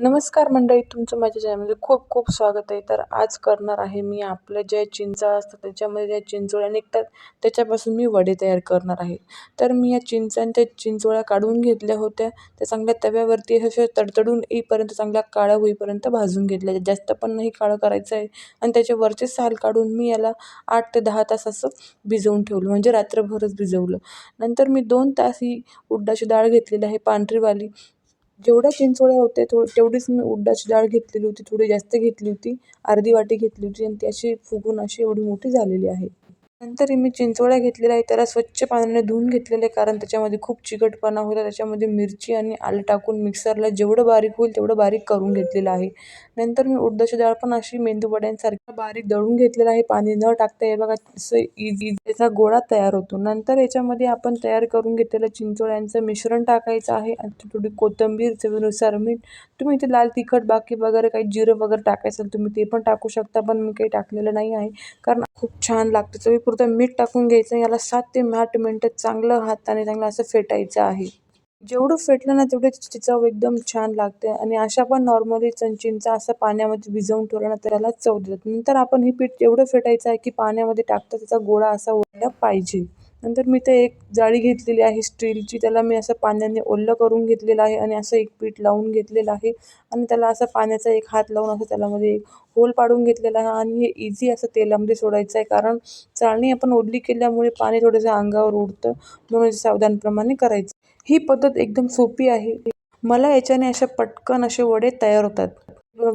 नमस्कार मंडळी तुमचं माझ्या चॅनलमध्ये खूप खूप स्वागत आहे. तर आज करणार आहे मी आपल्या ज्या चिंचा असतात त्याच्यामध्ये ज्या चिंचोळ्या निघतात त्याच्यापासून मी वडे तयार करणार आहे. तर मी या चिंचांच्या चिंचोळ्या काढून घेतल्या होत्या. त्या चांगल्या तव्यावरती अशा तडतडून येईपर्यंत चांगल्या काळ्या होईपर्यंत भाजून घेतल्या जास्त पण नाही काळं करायचं आहे. आणि त्याचे वरचे साल काढून मी याला आठ ते दहा तास असं भिजवून ठेवलं. म्हणजे रात्रभरच भिजवलं. नंतर मी दोन तास ही उड्डाची डाळ घेतलेली आहे पांढरीवाली. जेवढ्या चिंचोळ्या होत्या थो तेवढीच मी उडदाची डाळ घेतलेली होती थोडी जास्त घेतली होती अर्धी वाटी घेतली होती आणि ती अशी फुगून अशी एवढी मोठी झालेली आहे. नंतर मी चिंचोळ्या घेतलेल्या आहे त्याला स्वच्छ पाण्याने धुवून घेतलेले कारण त्याच्यामध्ये खूप चिकटपणा होता त्याच्यामध्ये मिरची आणि आलं टाकून मिक्सरला जेवढं बारीक होईल तेवढं बारीक करून घेतलेलं आहे. नंतर मी उडदाची डाळ पण अशी मेंदूवड्यांसारखी बारीक दळून घेतलेलं आहे. पाणी न टाकता हे बघा असं इझी त्याचा गोळा तयार होतो. नंतर याच्यामध्ये आपण तयार करून घेतलेलं चिंचोळ्यांचं मिश्रण टाकायचं आहे. आणि थोडी कोथिंबीर चवीनुसार मीठ. तुम्ही इथे लाल तिखट बाकी वगैरे काही जिरं वगैरे टाकायचं तुम्ही ते पण टाकू शकता. पण मी काही टाकलेलं नाही आहे. कारण खूप छान लागतं. चवीपुरतं मीठ टाकून घ्यायचं याला सात ते आठ मिनटं चांगलं हाताने चांगलं असं फेटायचं आहे. जेवढं फेटलं ना तेवढे चव एकदम छान लागते आणि अशा पण नॉर्मली चिंचा असं पाण्यामध्ये भिजवून ठेवलं ना त्याला चव देतात. नंतर आपण हे पीठ एवढं फेटायचं आहे की पाण्यामध्ये टाकता त्याचा गोळा असा ओढला पाहिजे. नंतर मी ते एक जाळी घेतलेली आहे स्टीलची. त्याला मी असं पाण्याने ओलं करून घेतलेलं आहे आणि असं एक पीठ लावून घेतलेलं आहे आणि त्याला असं पाण्याचा एक हात लावून असं त्यालामध्ये एक होल पाडून घेतलेला आहे आणि हे इझी असं तेलामध्ये सोडायचं आहे कारण चाळणी आपण ओढली केल्यामुळे पाणी थोडंसं अंगावर उडतं म्हणून सावधानप्रमाणे करायचं. ही पद्धत एकदम सोपी आहे. मला याच्याने अशा पटकन असे वडे तयार होतात.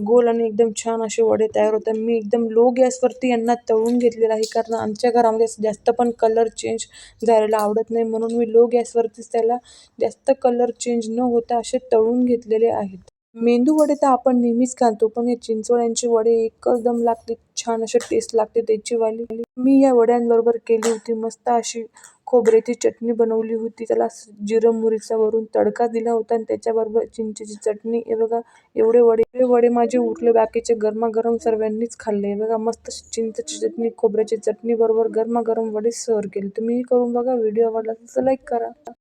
गोल आणि एकदम छान असे वडे तयार होतात. मी एकदम लो गॅसवरती यांना तळून घेतलेलं आहे कारण आमच्या घरामध्ये जास्त पण कलर चेंज झालेला आवडत नाही म्हणून मी लो गॅसवरतीच त्याला जास्त कलर चेंज न होता असे तळून घेतलेले आहेत. मेंदू वडे तर आपण नेहमीच खातो पण या चिंचोळ्यांचे वडे एकदम लागते छान असे टेस्ट लागते त्याची वाली मी या वड्यांबरोबर केली होती मस्त अशी खोबऱ्याची चटणी बनवली होती त्याला जिरं मुरीचा वरून तडका दिला होता आणि त्याच्याबरोबर चिंचेची चटणी. हे बघा एवढे वडे एवढे वडे माझे उरले बाकीचे गरमागरम सर्वांनीच खाल्ले. बघा मस्त चिंचेची चटणी खोबऱ्याची चटणी बरोबर गरमागरम वडे सर्व केले. तुम्ही करून बघा व्हिडिओ आवडला तर लाईक करा.